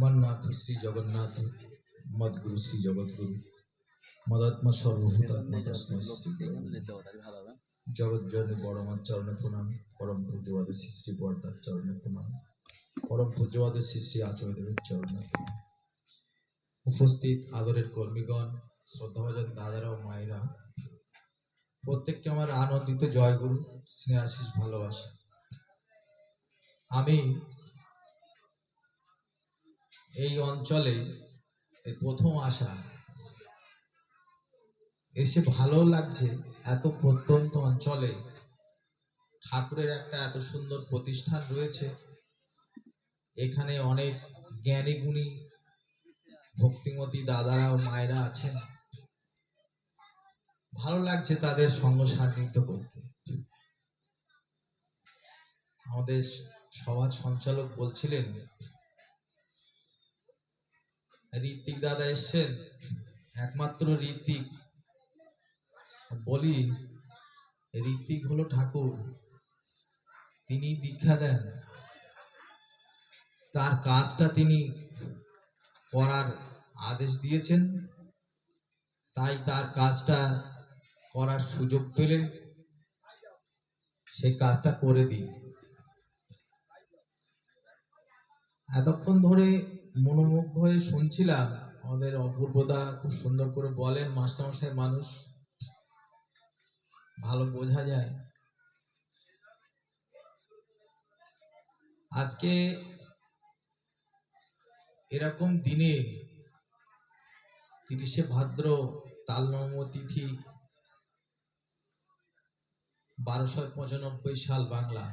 মন্নাথ শ্রী জগন্নাথ, মদগুরু শ্রী জগৎগুরু মদাত্মা তস্মৈ শ্রী গুরবে নমঃ। জগজ্জননী চরণে প্রণাম, পরম পূজ্যবাদ শ্রী বরদার চরণে প্রণাম, পরম পূজ্যবাদ শ্রী আচার্যদেবের চরণে উপস্থিত আদরের কর্মীগণ, শ্রদ্ধাভাজন দাদারা ও মায়েরা, প্রত্যেককে আমার আনন্দিত জয়গুরু স্নেহাশিস ভালোবাসা আমি এই অঞ্চলে প্রথম আসা। এসে ভালো লাগছে এত প্রত্যন্ত অঞ্চলে। ঠাকুরের একটা এত সুন্দর প্রতিষ্ঠান রয়েছে। এখানে অনেক জ্ঞানী গুণী ভক্তিমতী দাদারা ও মায়েরা আছেন। ভালো লাগছে তাদের সঙ্গ সান্নিধ্য করতে। আমাদের সমাজ সঞ্চালক বলছিলেন ঋত্বিক দাদা এসছেন। একমাত্র ঋত্বিক। বলি, ঋত্বিক হলো ঠাকুর। তিনি দীক্ষা দেন। তার কাজটা তিনি করার আদেশ দিয়েছেন। তাই তার কাজটা করার সুযোগ পেলে সেই কাজটা করে দিই এতক্ষণ ধরে মনোমুগ্ধ হয়ে শুনছিলাম। আমাদের অপূর্বদা খুব সুন্দর করে বলেন, মাস্টারমশাই, মানুষ ভালো বোঝা যায়। আজকে এরকম দিনে তিরিশে ভাদ্র তালনম তিথি, বারোশো পঁচানব্বই সাল বাংলা।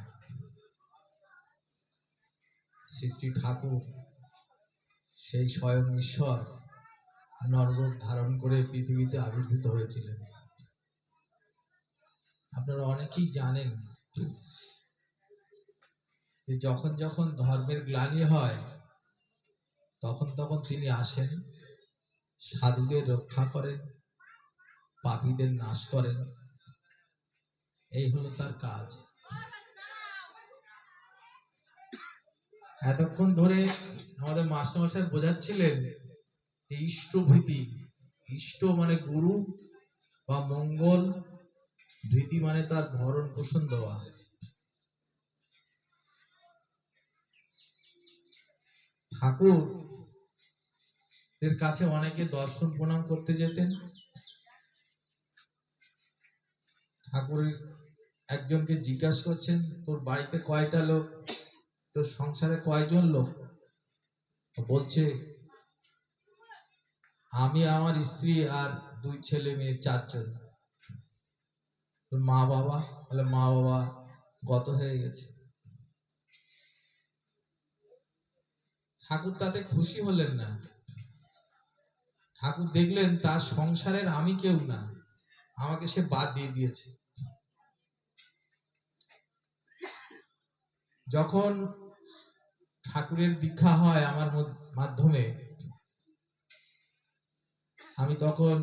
শ্রী শ্রী ঠাকুর সেই স্বয়ং ঈশ্বর নররূপ ধারণ করে পৃথিবীতে আবির্ভূত হয়েছিলেন। আপনারা অনেকেই জানেন যে যখন যখন ধর্মের গ্লানি হয়, তখন তখন তিনি আসেন, সাধুদের রক্ষা করেন, পাপীদের নাশ করেন। এই হলো তার কাজ। এতক্ষণ ধরে আমাদের মাস্টারমশাই বোঝাচ্ছিলেন যে ইষ্টভীতি, ইষ্ট মানে গুরু বা মঙ্গল, ভীতি মানে তার ভরণ পোষণ দেওয়া। ঠাকুর এর কাছে অনেকে দর্শন প্রণাম করতে যেতেন। ঠাকুরের একজনকে জিজ্ঞাসা করছেন, তোর বাড়িতে কয়টা লোক? তোর সংসারে কয়জন লোক? বলছে, আমি আমার স্ত্রী আর দুই ছেলে মেয়ে, চারজন। মা বাবা বলে মা বাবা গত হয়ে গেছে। ঠাকুর তাতে খুশি হলেন না। ঠাকুর দেখলেন তার সংসারের আমি কেউ না, আমাকে সে বাদ দিয়ে দিয়েছে। যখন ঠাকুরের দীক্ষা হয় আমার মাধ্যমে। আমি তখন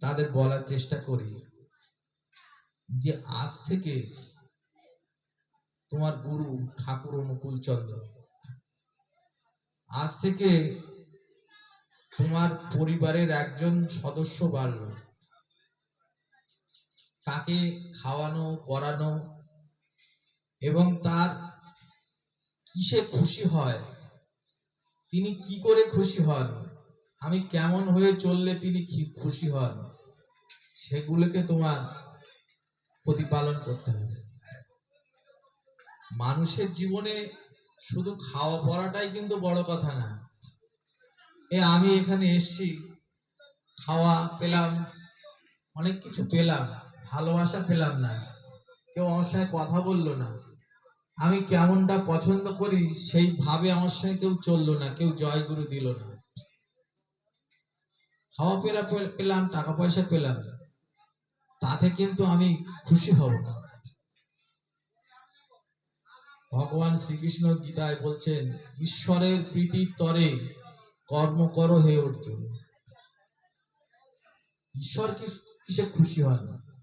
তাদের বলার চেষ্টা করি যে, আজ থেকে তোমার গুরু ঠাকুর অনুকূল চন্দ্র। আজ থেকে তোমার পরিবারের একজন সদস্য বাড়ল। তাকে খাওয়ানো, পড়ানো এবং তার কিসে খুশি হয়? তিনি কি করে খুশি হন? আমি কেমন হয়ে চললে তিনি খুশি হন? সেগুলোকে তোমার প্রতিপালন করতে হবে। মানুষের জীবনে শুধু খাওয়া পড়াটাই কিন্তু বড় কথা না। এ, আমি এখানে এসছি, খাওয়া পেলাম, অনেক কিছু পেলাম, ভালোবাসা পেলাম না। কেউ আমার সঙ্গে কথা বলল না। আমি কেমনটা পছন্দ করি সেইভাবে আমার সঙ্গে কেউ চলল না, কেউ জয়গুরু দিল না। খাওয়া পেলা পে- পেলাম, টাকা পয়সা পেলাম। তাতে কিন্তু আমি খুশি হব না। ভগবান শ্রীকৃষ্ণ গীতায় বলছেন, ঈশ্বরের প্রীতির তরে কর্ম করো হে অর্জুন। ঈশ্বর কিসে খুশি হয় না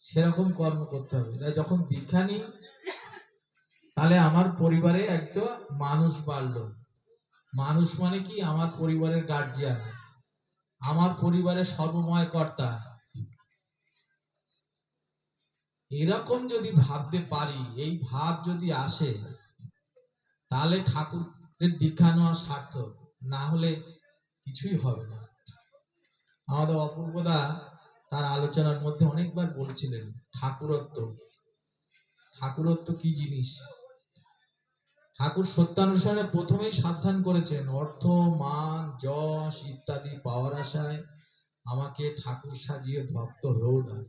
সেরকম কর্ম করতে হবে। যখন দীক্ষা নিই তাহলে আমার পরিবারে একটা মানুষ বাড়লো। মানুষ মানে কি? আমার পরিবারের গার্জিয়ান আমার পরিবারের সর্বময় কর্তা। এরকম যদি ভাবতে পারি, এই ভাব যদি আসে, তাহলে ঠাকুরের দীক্ষা নেওয়া সার্থক। না হলে কিছুই হবে না। আমাদের অপূর্বদা তার আলোচনার মধ্যে অনেকবার বলছিলেন, ঠাকুরত্ব। ঠাকুরত্ব কি জিনিস? ঠাকুর সত্যানুসারে প্রথমেই সাবধান করেছেন, অর্থ, মান, যশ ইত্যাদি পাওয়ার আশায় আমাকে ঠাকুর সাজিয়ে ভক্ত হয়েও না।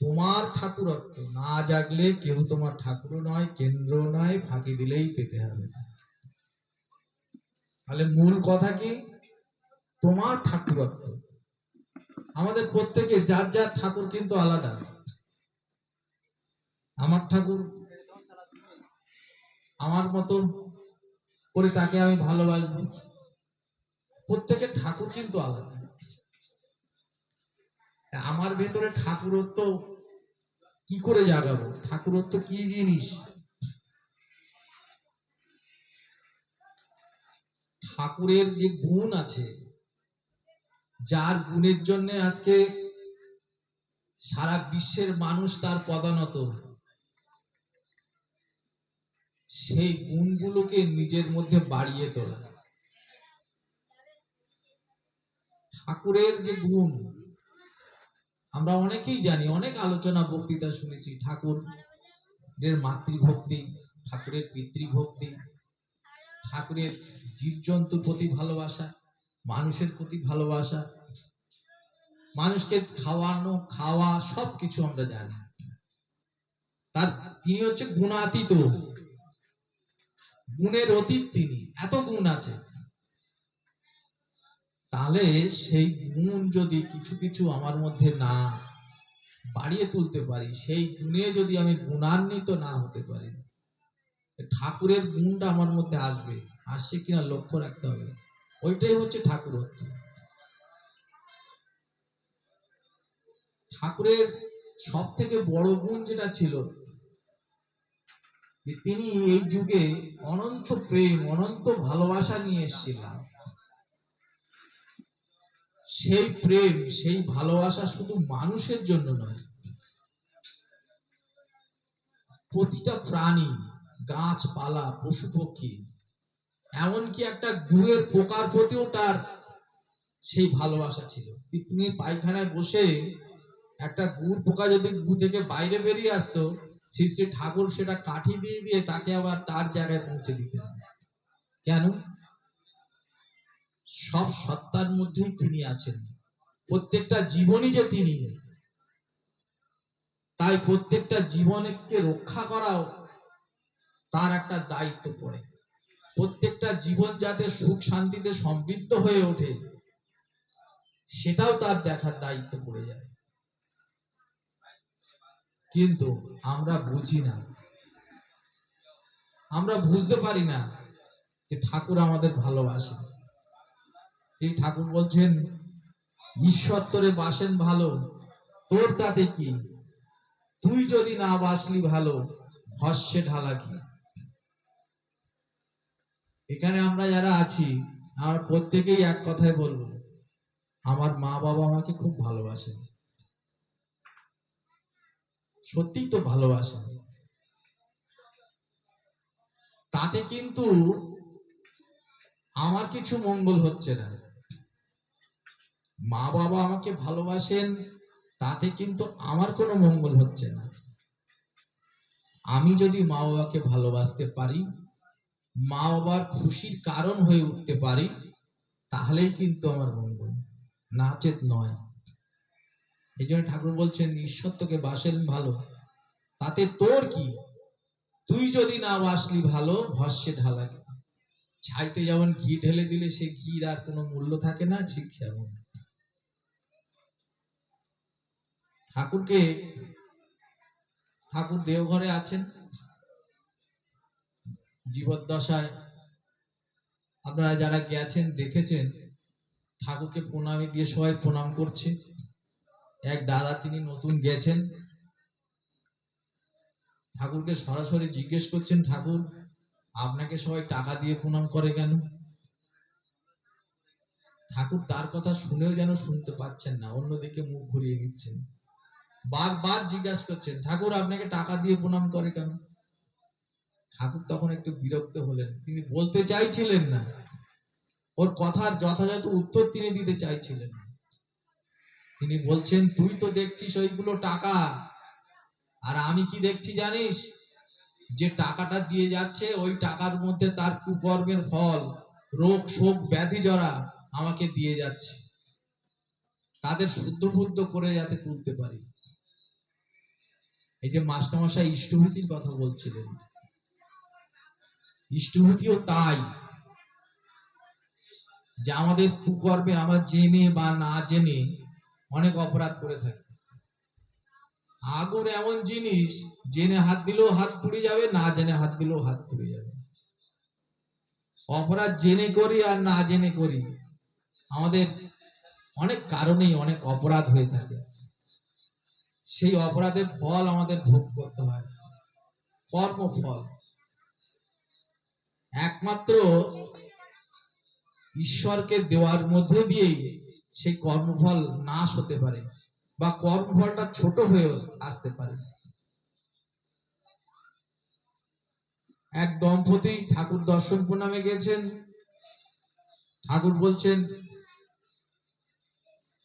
তোমার ঠাকুরত্ব, না জাগলে কেউ তোমার ঠাকুরও নয় কেন্দ্র নয়, ফাঁকি দিলেই পেতে হবে। তাহলে মূল কথা কি? তোমার ঠাকুরত্ব। আমাদের প্রত্যেকে যার যার ঠাকুর কিন্তু আলাদা। আমার ঠাকুর আমার মতো করে তাকে আমি ভালোবাসবো প্রত্যেকের ঠাকুর কিন্তু আলাদা। আমার ভেতরে ঠাকুরত্ব কি করে জাগাবো? ঠাকুরত্ব কি জিনিস? ঠাকুরের যে গুণ আছে, যার গুণের জন্য আজকে সারা বিশ্বের মানুষ তার পদানত। সেই গুণগুলোকে নিজের মধ্যে বাড়িয়ে তোলা। ঠাকুরের যে গুণ, আমরা অনেকেই জানি, অনেক আলোচনা বক্তৃতা শুনেছি, ঠাকুরের মাতৃভক্তি, ঠাকুরের পিতৃভক্তি, ঠাকুরের জীবজন্তুর প্রতি ভালোবাসা, মানুষের প্রতি ভালোবাসা, মানুষকে খাওয়ানো, খাওয়া সব কিছু আমরা জানি। তার তিনি হচ্ছে গুণাতীত। গুণের অতীত তিনি, এত গুণ আছে। তাহলে সেই গুণ যদি কিছু কিছু আমার মধ্যে না বাড়িয়ে তুলতে পারি, সেই গুণে যদি আমি গুণান্বিত না হতে পারি, ঠাকুরের গুণটা আমার মধ্যে আসবে, আসছে কিনা লক্ষ্য রাখতে হবে। ওইটাই হচ্ছে ঠাকুরত্ব ঠাকুরের সব থেকে বড় গুণ যেটা ছিল তিনি এই যুগে অনন্ত প্রেম, অনন্ত ভালোবাসা নিয়ে এসেছিলেন। সেই প্রেম, সেই ভালোবাসা শুধু মানুষের জন্য নয়, প্রতিটা প্রাণী, গাছপালা, পশু পক্ষী, এমনকি একটা গুড়ের পোকার প্রতিও তার সেই ভালোবাসা ছিল। তিনি পায়খানায় বসে একটা গুড় পোকা যদি গু থেকে বাইরে বেরিয়ে আসতো শ্রী শ্রী ঠাকুর সেটা কাঠি দিয়ে দিয়ে তাকে আবার তার জায়গায় পৌঁছে দিতেন। কেন? সব সত্তার মধ্যেই তিনি আছেন। প্রত্যেকটা জীবনই যে তিনি। তাই প্রত্যেকটা জীবনকে রক্ষা করাও তার একটা দায়িত্ব পড়ে। প্রত্যেকটা জীবন যাতে সুখ শান্তিতে সমৃদ্ধ হয়ে ওঠে, সেটাও তার দেখার দায়িত্ব পড়ে যায়। কিন্তু আমরা বুঝি না। আমরা বুঝতে পারি না যে ঠাকুর আমাদের ভালোবাসে। এই ঠাকুর বলছেন, ঈশ্বর বাসেন ভালো, তোর তাতে কি? তুই যদি না বাসলি ভালো, ভস্যে ঢালা কি? এখানে আমরা যারা আছি, আমরা প্রত্যেকেই এক কথায় বলব, আমার মা বাবা আমাকে খুব ভালোবাসেন। সত্যিই তো ভালোবাসেন তাতে কিন্তু আমার কিছু মঙ্গল হচ্ছে না। মা বাবা আমাকে ভালোবাসেন, তাতে কিন্তু আমার কোনো মঙ্গল হচ্ছে না। আমি যদি মা বাবাকে ভালোবাসতে পারি, মা বাবার খুশির কারণ হয়ে উঠতে পারি, তাহলেই কিন্তু আমার মঙ্গল। নাচেত নয়। এই জন্য ঠাকুর বলছেন তোকে বাসেন ভালো। তাতে তোর কি? তুই যদি না বাসলি ভালো, ভস্যে ঢালা কি? ছাইতে যেমন ঘি ঢেলে দিলে সে ঘির আর কোনো মূল্য থাকে না ঠিক সেমন ঠাকুরকে, ঠাকুর দেওঘরে আছেন। জীবদ্দশায় আপনারা যারা গেছেন, দেখেছেন, ঠাকুরকে প্রণামী দিয়ে সবাই প্রণাম করছে। এক দাদা তিনি নতুন গেছেন। ঠাকুরকে সরাসরি জিজ্ঞেস করছেন, ঠাকুর, আপনাকে সবাই টাকা দিয়ে প্রণাম করে কেন? ঠাকুর তার কথা শুনেও যেন শুনতে পাচ্ছেন না, অন্যদিকে মুখ ঘুরিয়ে দিচ্ছেন। বারবার জিজ্ঞাসা করছেন, ঠাকুর, আপনাকে টাকা দিয়ে প্রণাম করে কেন? ঠাকুর তখন একটু বিরক্ত হলেন। তিনি বলতে চাইছিলেন না। ওর কথার যথাযথ উত্তর তিনি দিতে চাইছিলেন না। তিনি বলছেন, তুই তো দেখছিস ওইগুলো টাকা। আর আমি কি দেখছি জানিস? যে টাকাটা দিয়ে যাচ্ছে, ওই টাকার মধ্যে তার কুকর্মের ফল, রোগ, শোক, ব্যাধি জরা আমাকে দিয়ে যাচ্ছে। তাদের শুদ্ধ বুদ্ধ করে যাতে তুলতে পারি। এই যে মাস্টারমশাই ইষ্টভূতির কথা বলছিলেন। ইষ্টভূতিও তাই। যে আমাদের কুকর্মে আমরা জেনে বা না জেনে অনেক অপরাধ করে থাকি। আগুন এমন জিনিস, জেনে হাত দিলেও হাত পুড়ে যাবে, না জেনে হাত দিলেও হাত পুড়ে যাবে। অপরাধ জেনে করি আর না জেনে করি, আমাদের অনেক কারণেই অনেক অপরাধ হয়ে থাকে। সেই অপরাধের ফল আমাদের ভোগ করতে হয়, কর্মফল। একমাত্র ঈশ্বরকে দেওয়ার মধ্যে দিয়েই সেই কর্মফল নাশ হতে পারে বা কর্মফলটা ছোট হয়ে আসতে পারে। এক দম্পতি ঠাকুর দর্শন প্রণামে গেছেন। ঠাকুর বলছেন,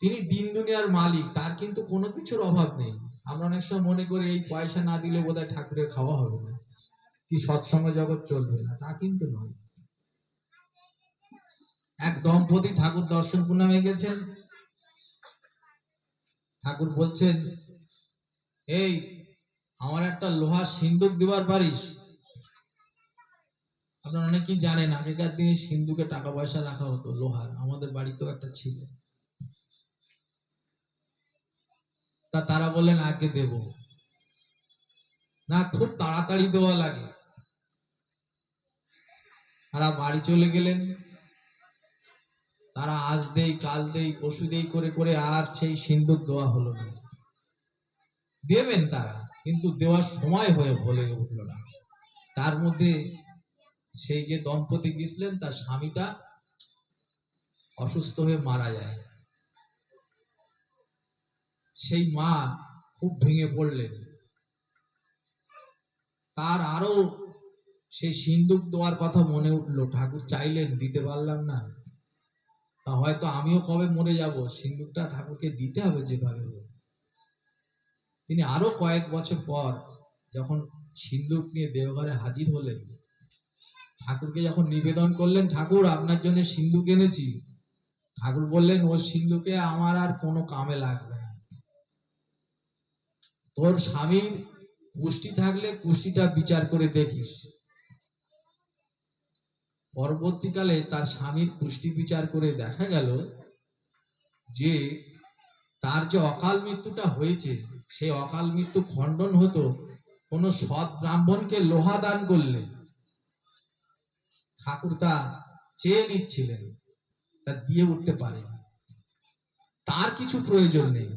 তিনি দিন দুনিয়ার মালিক, তার কিন্তু কোনো কিছুর অভাব নেই। আমরা অনেক সময় মনে করি এই পয়সা না দিলে বোধহয় ঠাকুরের খাওয়া হবে না। কি সৎসঙ্গ জগৎ চলবে না, তা কিন্তু নয়। এক দম্পতি ঠাকুর দর্শন প্রণামে গেছেন। ঠাকুর বলছেন, এই, আমার একটা লোহার সিন্দুক দিবার পারিস? আপনারা অনেকেই জানেন, আগেকার দিনে সিন্ধুকে টাকা পয়সা রাখা হতো, লোহার। আমাদের বাড়িতেও একটা ছিল। তা তারা বললেন, আগে দেব। না, খুব তাড়াতাড়ি দেওয়া লাগে। তারা বাড়ি চলে গেলেন। তারা আজ দেই কাল দেই পশু দেই করে করে আর সেই সিন্দুক দেওয়া হলো না। দেবেন তারা, কিন্তু দেওয়ার সময় হয়ে বলে উঠল না। তার মধ্যে সেই যে দম্পতি গেছিলেন তার স্বামীটা অসুস্থ হয়ে মারা যায়। সেই মা খুব ভেঙে পড়লেন। তার আরও সেই সিন্দুক দেওয়ার কথা মনে উঠল, ঠাকুর চাইলেন, দিতে পারলাম না। হয়তো আমিও কবে মরে যাব? সিন্দুকটা ঠাকুরকে দিতে হবে যেভাবে হোক। তিনি আরও কয়েক বছর পর যখন সিন্দুক নিয়ে দেওঘরে হাজির হলেন, ঠাকুরকে যখন নিবেদন করলেন, ঠাকুর, আপনার জন্য সিন্দুক এনেছি। ঠাকুর বললেন, ওই সিন্ধুকে আমার আর কোনো কামে লাগবে না। তোর স্বামীর কুষ্টি থাকলে কুষ্টিটা বিচার করে দেখিস। পরবর্তীকালে তার স্বামীর কুষ্টি বিচার করে দেখা গেল যে তার যে অকাল মৃত্যুটা হয়েছে, সেই অকাল মৃত্যু খণ্ডন হতো কোন সৎ ব্রাহ্মণকে লোহা দান করলে। ঠাকুর তা চেয়ে নিচ্ছিলেন, তা দিয়ে উঠতে পারে তার কিছু প্রয়োজন নেই।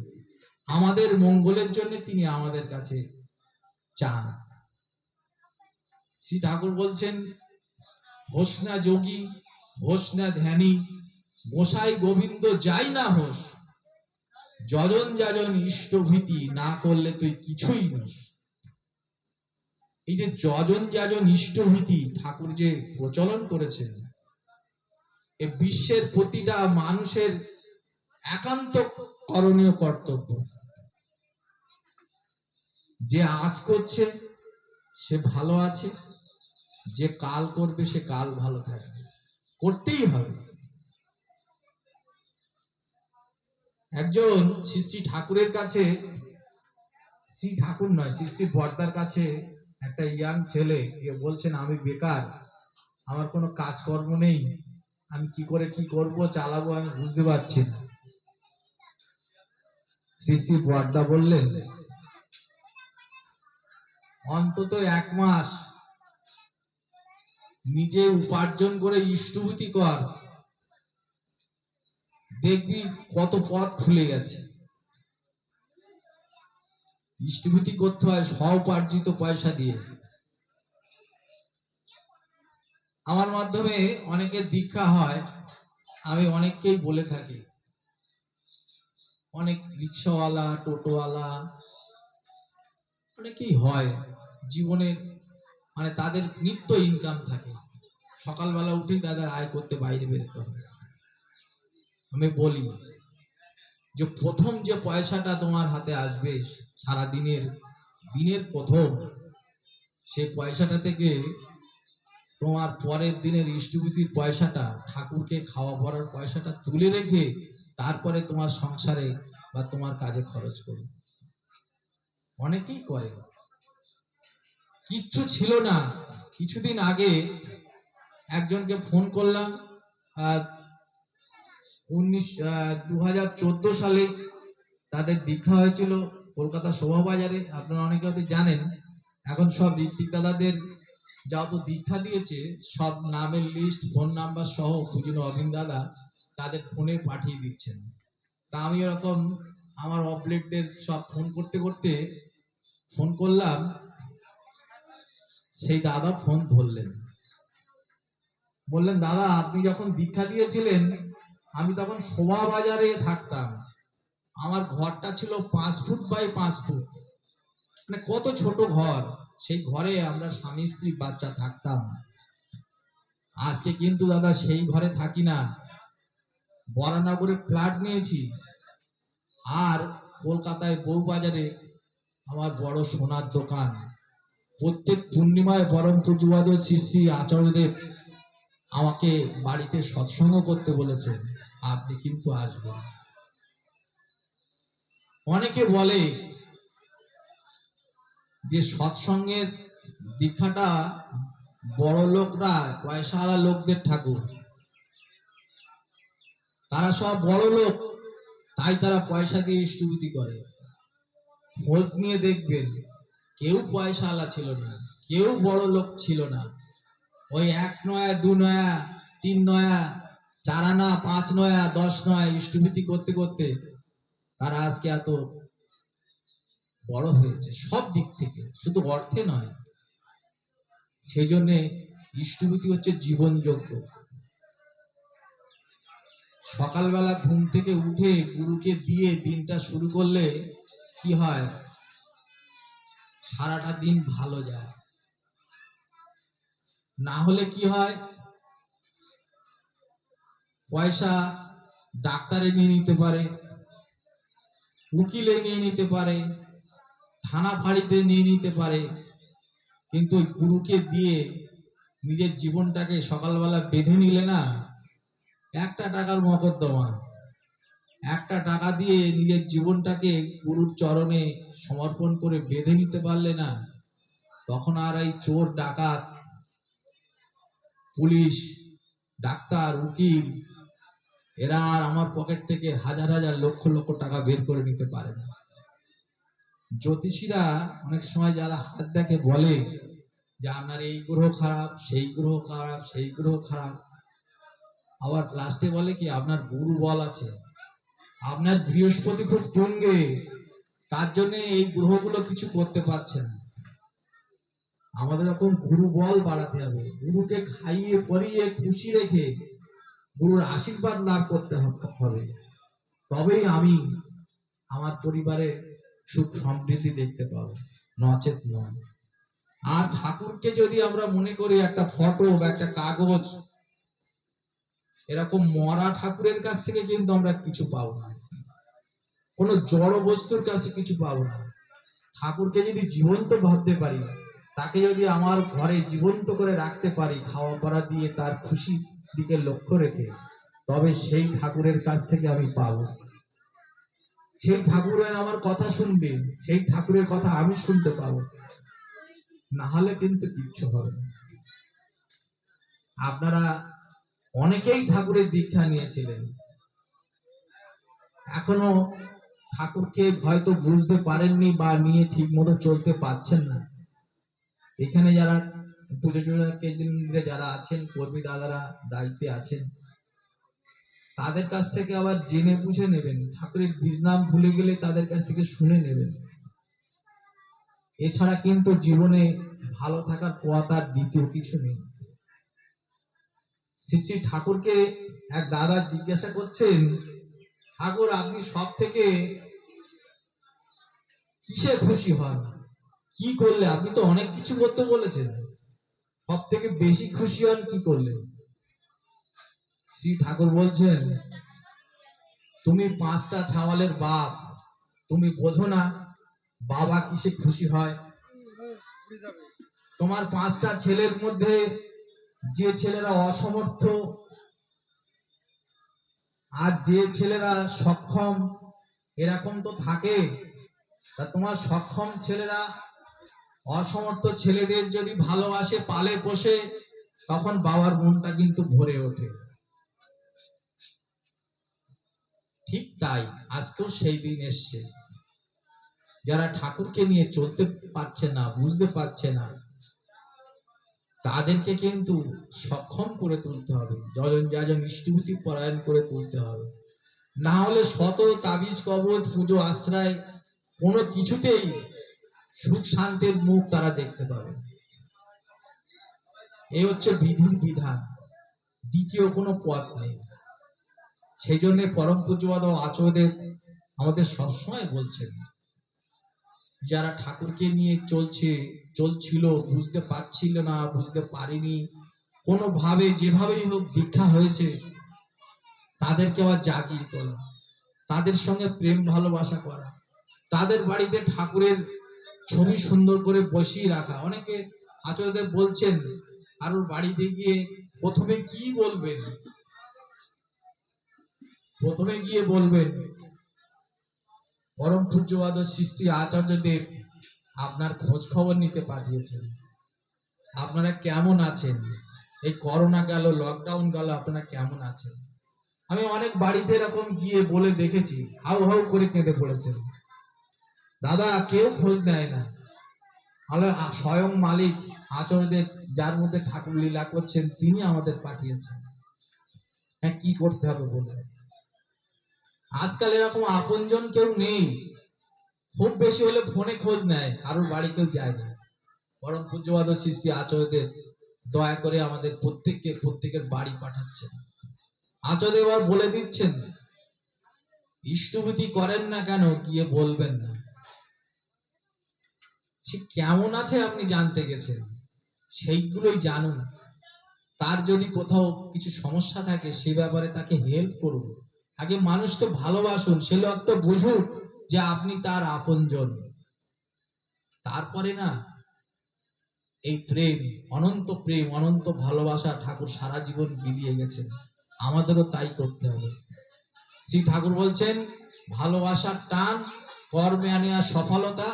আমাদের মঙ্গলের জন্য তিনি আমাদের কাছে চান। শ্রী ঠাকুর বলছেন হোস না যোগী হোস না ধ্যানী গোসাই গোবিন্দ যাই না হোস, যজন যাজন ইষ্টভীতি না করলে তুই কিছুই নস। এই যে যজন যাজন ইষ্টভীতি ঠাকুর যে প্রচলন করেছেন, এ বিশ্বের প্রতিটা মানুষের একান্ত করণীয় কর্তব্য। যে আজ করছে, সে ভালো আছে যে কাল করবে, সে কাল ভালো থাকবে। করতেই হবে। একজন শ্রী ঠাকুরের কাছে, শ্রী ঠাকুর নয় শ্রী শ্রী বর্দার কাছে একটা ইয়াং ছেলে গিয়ে বলছেন, আমি বেকার, আমার কোনো কাজকর্ম নেই, আমি কি করে কি করব, চালাবো, আমি বুঝতে পারছি না। শ্রী শ্রী বর্দা বললেন, অন্তত এক মাস নিজে উপার্জন করে ইষ্টভূতি কর। দেখবি কত পথ খুলে গেছে। ইষ্টভূতি করতে হয় স্বউপার্জিত পয়সা দিয়ে। আমার মাধ্যমে অনেকের দীক্ষা হয়, আমি অনেককেই বলে থাকি। অনেক রিক্সাওয়ালা, টোটোওয়ালা, অনেকেই হয়। জীবনে মানে তাদের নিত্য ইনকাম থাকে। সকালবেলা উঠেই তাদের আয় করতে বাইরে বেরোতে হবে আমি বলি, যে প্রথম যে পয়সাটা তোমার হাতে আসবে সারা দিনের দিনের প্রথম, সেই পয়সাটা থেকে তোমার পরের দিনের ইষ্টভূতির পয়সাটা, ঠাকুরকে খাওয়া পড়ার পয়সাটা তুলে রেখে তারপরে তোমার সংসারে বা তোমার কাজে খরচ করো অনেকেই করে। কিচ্ছু ছিল না। কিছুদিন আগে একজনকে ফোন করলাম উনিশ দু হাজার সালে তাদের দীক্ষা হয়েছিল কলকাতা শোভাবাজারে। আপনারা অনেকে হয়তো জানেন, এখন সব ঋত্বিক দাদাদের যত দীক্ষা দিয়েছে, সব নামের লিস্ট ফোন নাম্বার সহ পুজনো অভিন দাদা তাদের ফোনে পাঠিয়ে দিচ্ছেন। তা আমি এরকম আমার অপলেটদের সব ফোন করতে করতে ফোন করলাম সেই দাদা ফোন ধরলেন। বললেন, দাদা, আপনি যখন দীক্ষা দিয়েছিলেন, আমি তখন শোভা বাজারে থাকতাম। আমার ঘরটা ছিল পাঁচ ফুট বাই পাঁচ ফুট। মানে কত ছোট ঘর। সেই ঘরে আমরা স্বামী স্ত্রী বাচ্চা থাকতাম। আজকে কিন্তু দাদা সেই ঘরে থাকি না। বরানগরে ফ্ল্যাট নিয়েছি। আর কলকাতায় বউবাজারে আমার বড় সোনার দোকান। প্রত্যেক পূর্ণিমায় পরম পুজোবাদ শ্রী শ্রী আচার্যদেব আমাকে বাড়িতে সৎসঙ্গ করতে বলেছেন, আপনি কিন্তু আসবেন। অনেকে বলে যে সৎসঙ্গের দীক্ষাটা বড় লোকরা পয়সাওয়ালা লোকদের ঠাকুর। তারা সব বড় লোক, তাই তারা পয়সা দিয়ে ইষ্টভূতি করে। খোঁজ নিয়ে দেখবেন কেউ পয়সাওয়ালা ছিল না, কেউ বড় লোক ছিল না। ওই এক নয়া, দু নয়া, তিন নয়া, চার আনা, পাঁচ নয়া, দশ নয়া ইষ্টভূতি করতে করতে তারা আজকে এত বড় হয়েছে সব দিক থেকে, শুধু অর্থে নয়। সেই জন্যে ইষ্টভূতি হচ্ছে জীবনযোগ্য সকালবেলা ঘুম থেকে উঠে গুরুকে দিয়ে দিনটা শুরু করলে কি হয়? সারাটা দিন ভালো যায়। না হলে কি হয়? পয়সা ডাক্তারে নিয়ে নিতে পারে, উকিলে নিয়ে নিতে পারে, থানা ফাঁড়িতে নিয়ে নিতে পারে, কিন্তু ওই গুরুকে দিয়ে নিজের জীবনটাকে সকালবেলা বেঁধে নিলে না, একটা টাকার মকদ্দমা একটা টাকা দিয়ে নিজের জীবনটাকে গুরুর চরণে সমর্পণ করে বেঁধে নিতে পারলে না, তখন আর এই চোর, ডাকাত, পুলিশ, ডাক্তার, উকিল, এরা আর আমার পকেট থেকে হাজার হাজার লক্ষ লক্ষ টাকা বের করে নিতে পারে না। জ্যোতিষীরা অনেক সময় যারা হাত দেখে বলে যে আপনার এই গ্রহ খারাপ, সেই গ্রহ খারাপ, সেই গ্রহ খারাপ। আবার লাস্টে বলে কি, আপনার গুরু বল আছে, আপনার বৃহস্পতি খুব তুঙ্গে তার জন্য এই গ্রহগুলো কিছু করতে পারছে না। আমাদের এরকম গুরু বল বাড়াতে হবে। গুরুকে খাইয়ে, পরিয়ে, খুশি রেখে গুরুর আশীর্বাদ লাভ করতে হবে। তবেই আমি আমার পরিবারে সুখ সমৃদ্ধি দেখতে পাবো। নচেত নয়। আর ঠাকুরকে যদি আমরা মনে করি একটা ফটো বা একটা কাগজ, এরকম মরা ঠাকুরের কাছ থেকে কিন্তু আমরা কিছু পাবো না। কোনো জড় বস্তুর কাছে কিছু পাবো না। ঠাকুরকে যদি জীবন্ত ভাবতে পারি, তাকে যদি আমার ঘরে জীবন্ত করে রাখতে পারি, খাওয়া পড়া দিয়ে তার খুশি দিকে লক্ষ্য রেখে, তবে সেই ঠাকুরের কাছ থেকে আমি পাবো। সেই ঠাকুরের আমার কথা শুনবে, সেই ঠাকুরের কথা আমি শুনতে পাবো। না হলে কিন্তু কিচ্ছু হবে না। আপনারা অনেকেই ঠাকুরের দীক্ষা নিয়েছিলেন। এখনও ঠাকুরকে হয়তো বুঝতে পারেননি বা নিয়ে ঠিক মতো চলতে পারছেন না। এখানে যারা পুজো যারা আছেন, কর্মী দাদারা দায়িত্বে আছেন, তাদের কাছ থেকে আবার জেনে বুঝে নেবেন। ঠাকুরের বীজ নাম ভুলে গেলে তাদের কাছ থেকে শুনে নেবেন। এছাড়া কিন্তু জীবনে ভালো থাকার পথ আর দ্বিতীয় কিছু নেই। শ্রী শ্রী ঠাকুরকে এক দাদা জিজ্ঞাসা করছেন ঠাকুর আপনি সব থেকে কিসে খুশি হন? কি করলে? আপনি তো অনেক কিছু করতে বলেছেন। সব থেকে বেশি খুশি হন কি করলে? শ্রী ঠাকুর বলছেন, তুমি পাঁচটা ছাওয়ালের বাপ, তুমি বোঝো না বাবা কিসে খুশি হয়। তোমার পাঁচটা ছেলের মধ্যে যে ছেলেরা অসমর্থ আর যে ছেলেরা সক্ষম, এরকম তো থাকে। তা তোমার সক্ষম ছেলেরা, অসমর্থ ছেলেদের যদি ভালোবাসে, পালে পোষে, তখন বাবার মনটা কিন্তু ভরে ওঠে। ঠিক তাই আজকেও সেই দিন এসছে। যারা ঠাকুরকে নিয়ে চলতে পারছে না, বুঝতে পারছে না তাদেরকে কিন্তু সক্ষম করে তুলতে হবে। যজন যাজন ইষ্টভূতি পরায়ণ করে তুলতে হবে। না হলে শত তাবিজ কবচ পুজো, আশ্রয়, কোনো কিছুতেই সুখ শান্তির মুখ তারা দেখতে পাবে এই হচ্ছে বিধির বিধান। দ্বিতীয় কোনো পথ নেই। সেই জন্য পরম পূজ্যবাদ আচরদেব আমাদের সবসময় বলছেন যারা ঠাকুরকে নিয়ে চলছে, চলছিল, বুঝতে পারছিল না, বুঝতে পারিনি, কোনোভাবে যেভাবেই হোক দীক্ষা হয়েছে, তাদেরকে আবার জাগিয়ে তোলা, তাদের সঙ্গে প্রেম ভালোবাসা করা, তাদের বাড়িতে ঠাকুরের ছবি সুন্দর করে বসিয়ে রাখা। অনেকে আচার্যদেব বলছেন, কারোর বাড়িতে গিয়ে প্রথমে কি বলবেন? প্রথমে গিয়ে বলবেন পরম পূজ্যবাদ সৃষ্টি আচার্যদেব আপনার খোঁজ খবর নিতে পাঠিয়েছেন। আপনারা কেমন আছেন? এই করোনা গেল লকডাউন গেল, আপনারা কেমন আছেন? আমি অনেক বাড়িতে এরকম গিয়ে বলে দেখেছি, হাউ হাউ করে কেঁদে পড়েছেন। দাদা, কেউ খোঁজ নেয় না। তাহলে স্বয়ং মালিক আচরণদের যার মধ্যে ঠাকুর লীলা করছেন, তিনি আমাদের পাঠিয়েছেন। হ্যাঁ কি করতে হবে বলে আজকাল এরকম আপনজন কেউ নেই। খুব বেশি হলে ফোনে খোঁজ নেয়, কারোর বাড়ি কেউ যায় না। পরম পূজ্যবাদ সৃষ্টি আচরণদের দয়া করে আমাদের প্রত্যেককে, প্রত্যেকের বাড়ি পাঠাচ্ছেন। আচরদেব আর বলে দিচ্ছেন, ইষ্টভূতি করেন না কেন, গিয়ে বলবেন না। সে কেমন আছে আপনি জানতে গেছেন? সেইগুলোই জানুন। তার যদি কোথাও কিছু সমস্যা থাকে, সে ব্যাপারে তাকে হেল্প করুন। আগে মানুষকে ভালোবাসুন, সে লোকটা বুঝুক যে আপনি তার আপনজন। তারপরে না, এই প্রেম, অনন্ত প্রেম, অনন্ত ভালোবাসা ঠাকুর সারা জীবন বিলিয়ে গেছেন। আমাদেরও তাই করতে হবে। শ্রী ঠাকুর বলছেন, ভালোবাসার টান কর্মে আনে আর সফলতা,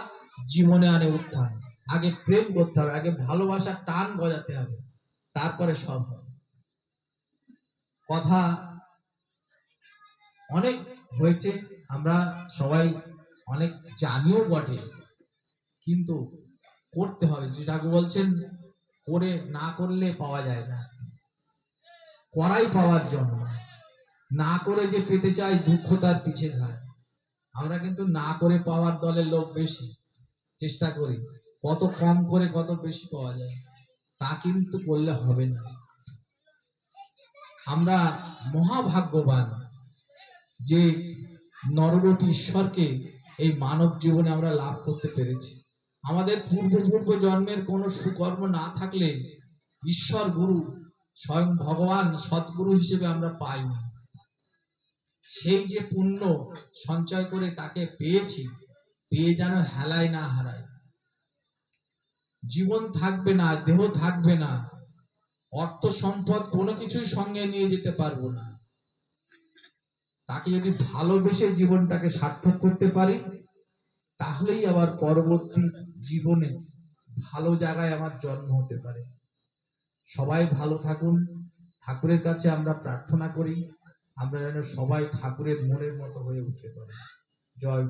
জীবনে আনে উত্থান। আগে প্রেম করতে হবে, আগে ভালোবাসার টান গজাতে হবে। তারপরে সব কথা অনেক হয়েছে, আমরা সবাই অনেক জানিও বটে, কিন্তু করতে হবে। ঠাকুর বলছেন, করে না করলে পাওয়া যায় না। করাই পাওয়ার জন্য। না করে যে পেতে চাই দুঃখ তার পিছে ধায় আমরা কিন্তু না করে পাওয়ার দলের লোক বেশি, চেষ্টা করি। কত কম করে কত বেশি পাওয়া যায়, তা কিন্তু করলে হবে না। আমরা মহাভাগ্যবান। যে নররূপী ঈশ্বরকে এই মানব জীবনে আমরা লাভ করতে পেরেছি। আমাদের পূর্ব পূর্ব জন্মের কোনো সুকর্ম না থাকলে ঈশ্বর গুরু স্বয়ং ভগবান, সদ্গুরু হিসেবে আমরা পাইনি সেই যে পুণ্য সঞ্চয় করে তাকে পেয়েছি, পেয়ে যেন হেলায় না হারায়। জীবন থাকবে না, দেহ থাকবে না, অর্থ সম্পদ কোনো কিছুই সঙ্গে নিয়ে যেতে পারব না। তাকে যদি ভালোবেসে জীবনটাকে সার্থক করতে পারি, তাহলেই আবার পরবর্তী জীবনে ভালো জায়গায় আমার জন্ম হতে পারে। সবাই ভালো থাকুন। ঠাকুরের কাছে আমরা প্রার্থনা করি, আমরা যেন সবাই ঠাকুরের মনের মতো হয়ে উঠতে পারি। জয়